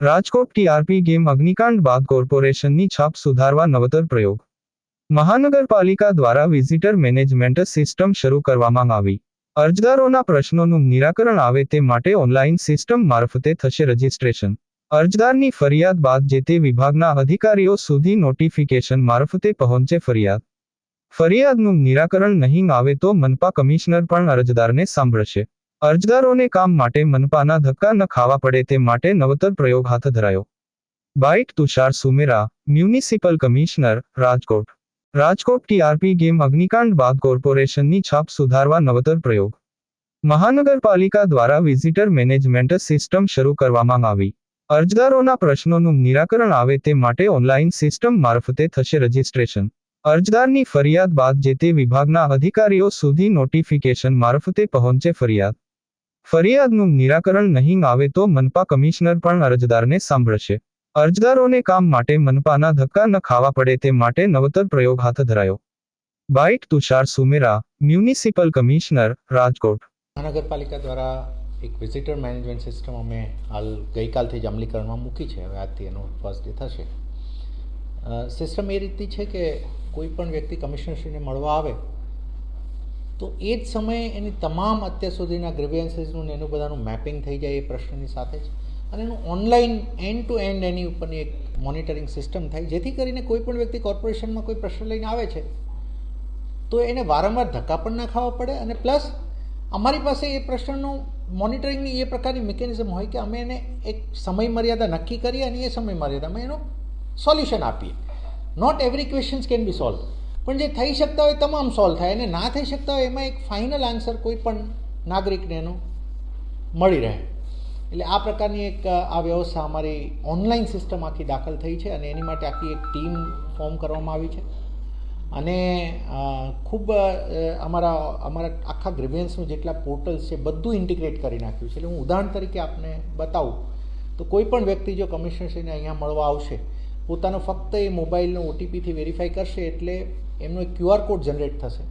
Rajkot TRP game અગ્નિકાંડ બાદ કોર્પોરેશનની છાપ સુધારવા નવતર પ્રયોગ. મહાનગરપાલિકા દ્વારા વિઝિટર મેનેજમેન્ટ સિસ્ટમ શરૂ કરવામાં આવી. અરજદારોના પ્રશ્નોનું નિરાકરણ આવે તે માટે ઓનલાઈન સિસ્ટમ મારફતે થશે રજીસ્ટ્રેશન. અરજદારની ફરિયાદ બાદ જે તે વિભાગના અધિકારીઓ સુધી નોટિફિકેશન મારફતે પહોંચે ફરિયાદ. ફરિયાદનું નિરાકરણ નહીં આવે તો મનપા કમિશનર પણ અરજદારને સાંભળશે. અરજદારોને કામ માટે મનપાના ધક્કા ન ખાવા પડે તે માટે નવતર પ્રયોગ હાથ ધરાયો. Bite Tushar Sumera, municipal commissioner, Rajkot. Rajkot TRP game અગ્નિકાંડ બાદ કોર્પોરેશનની છાપ સુધારવા નવતર પ્રયોગ. મહાનગરપાલિકા દ્વારા વિઝિટર મેનેજમેન્ટ સિસ્ટમ શરૂ કરવામાં આવી. અરજદારોના પ્રશ્નોનું નિરાકરણ આવે તે માટે ઓનલાઈન સિસ્ટમ મારફતે થશે રજીસ્ટ્રેશન. અરજદારની ફરિયાદ બાદ જે તે વિભાગના અધિકારીઓ સુધી નોટિફિકેશન મારફતે પહોંચે ફરિયાદ. ફરિયાદનું નિરાકરણ નહીં આવે તો મનપા કમિશનર પણ અરજદારને સાંભળશે. અરજદારોને કામ માટે મનપાના ધક્કા ન ખાવા પડે તે માટે નવતર પ્રયોગ હાથ ધરાયો. Bite Tushar Sumera, municipal commissioner, Rajkot. મહાનગરપાલિકા દ્વારા એક વિઝિટર મેનેજમેન્ટ સિસ્ટમ અમે હાલ ગઈકાલથી જ અમલીકરણમાં મૂકી છે. હવે આજથી એનો ફર્સ્ટ ડે થશે. સિસ્ટમ એ રીતની છે કે કોઈ પણ વ્યક્તિ કમિશનરશ્રીને મળવા આવે તો એ જ સમયે એની તમામ અત્યાર સુધીના ગ્રીવિયન્સીસનું એનું બધાનું મેપિંગ થઈ જાય એ પ્રશ્નની સાથે જ. અને એનું ઓનલાઈન એન્ડ ટુ એન્ડ એની ઉપરની એક મોનિટરિંગ સિસ્ટમ થાય, જેથી કરીને કોઈ પણ વ્યક્તિ કોર્પોરેશનમાં કોઈ પ્રશ્ન લઈને આવે છે, તો એને વારંવાર ધક્કા પણ ના ખાવા પડે અને પ્લસ અમારી પાસે એ પ્રશ્નનું મોનિટરિંગની એ પ્રકારની મિકેનિઝમ હોય કે અમે એને એક સમય મર્યાદા નક્કી કરીએ અને એ સમય મર્યાદામાં એનું સોલ્યુશન આપીએ. Not every questions can be solve પણ જે થઈ શકતા હોય તમામ સોલ્વ થાય અને ના થઈ શકતા હોય એમાં એક ફાઇનલ આન્સર કોઈ પણ નાગરિકને એનો મળી રહે. એટલે આ પ્રકારની એક આ વ્યવસ્થા અમારી ઓનલાઈન સિસ્ટમ આખી દાખલ થઈ છે અને એની માટે આખી એક ટીમ ફોર્મ કરવામાં આવી છે. અને ખૂબ અમારા અમારા આખા ગ્રીવિયન્સનું જેટલા પોર્ટલ્સ છે બધું ઇન્ટિગ્રેટ કરી નાખ્યું છે. એટલે હું ઉદાહરણ તરીકે આપને બતાવું તો કોઈ પણ વ્યક્તિ જો કમિશનરશ્રીને અહીંયા મળવા આવશે, પોતાનો ફક્ત એ મોબાઈલનો ઓટીપીથી વેરીફાઈ કરશે એટલે એમનો ક્યુઆર કોડ જનરેટ થશે.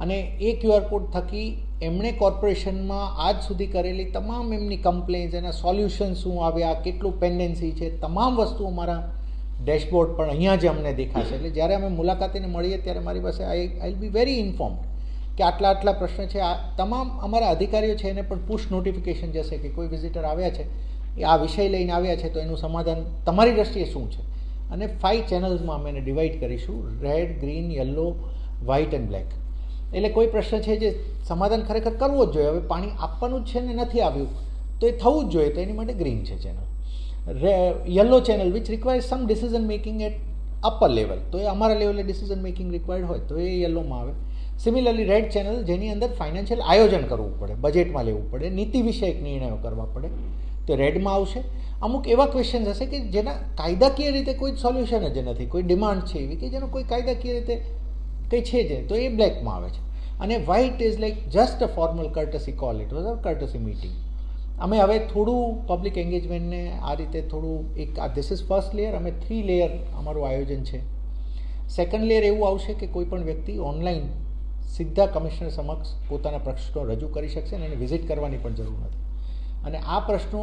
અને એ ક્યુઆર કોડ થકી એમણે કોર્પોરેશનમાં આજ સુધી કરેલી તમામ એમની કમ્પ્લેન્સ એના સોલ્યુશન શું આવ્યા કેટલું પેન્ડન્સી છે, તમામ વસ્તુ અમારા ડેશબોર્ડ પણ અહીંયા જ અમને દેખાશે. એટલે જ્યારે અમે મુલાકાતીને મળીએ ત્યારે મારી પાસે આઈ આઈ બી વેરી ઇન્ફોર્મ્ડ કે આટલા આટલા પ્રશ્ન છે. આ તમામ અમારા અધિકારીઓ છે એને પણ પુશ નોટિફિકેશન જશે કે કોઈ વિઝિટર આવ્યા છે, એ આ વિષય લઈને આવ્યા છે, તો એનું સમાધાન તમારી દ્રષ્ટિએ શું છે? અને ફાઇવ ચેનલ્સમાં અમે એને ડિવાઈડ કરીશું. Red green yellow white and black એટલે કોઈ પ્રશ્ન છે જે સમાધાન ખરેખર કરવો જ જોઈએ. હવે પાણી આપવાનું જ છે ને નથી આવ્યું, તો એ થવું જ જોઈએ. તો એની માટે ગ્રીન છે ચેનલ રે yellow channel which requires some decision making at upper level તો એ અમારા લેવલે ડિસિઝન મેકિંગ રિક્વાયર્ડ હોય, તો એ યલોમાં આવે. સિમિલરલી રેડ ચેનલ જેની અંદર ફાઇનાન્શિયલ આયોજન કરવું પડે બજેટમાં લેવું પડે, નીતિ વિષયક નિર્ણયો કરવા પડે. તો રેડમાં આવશે. અમુક એવા ક્વેશ્ચન્સ હશે કે જેના કાયદાકીય રીતે કોઈ સોલ્યુશન જ નથી. કોઈ ડિમાન્ડ છે એવી કે જેનો કોઈ કાયદાકીય રીતે કંઈ છે જ તો એ બ્લેકમાં આવે છે. અને white is like just a formal courtesy call it was a courtesy meeting અમે હવે થોડું પબ્લિક એન્ગેજમેન્ટને આ રીતે થોડું એક આ ધીસ ઇઝ ફર્સ્ટ લેયર અમે થ્રી લેયર અમારું આયોજન છે. સેકન્ડ લેયર એવું આવશે કે કોઈ પણ વ્યક્તિ ઓનલાઈન સીધા કમિશનર સમક્ષ પોતાના પ્રશ્નો રજૂ કરી શકશે અને એને વિઝિટ કરવાની પણ જરૂર નથી. અને આ પ્રશ્નો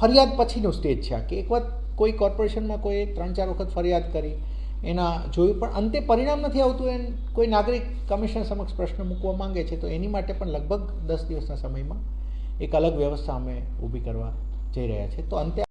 ફરિયાદ પછીનું સ્ટેજ છે. કે એક વખત કોઈ કોર્પોરેશનમાં કોઈ ત્રણ ચાર વખત ફરિયાદ કરી, એના જોયું, પણ અંતે પરિણામ નથી આવતું એમ કોઈ નાગરિક કમિશનર સમક્ષ પ્રશ્ન મૂકવા માંગે છે, તો એની માટે પણ લગભગ દસ દિવસના સમયમાં એક અલગ વ્યવસ્થા અમે ઊભી કરવા જઈ રહ્યા છે તો અંતે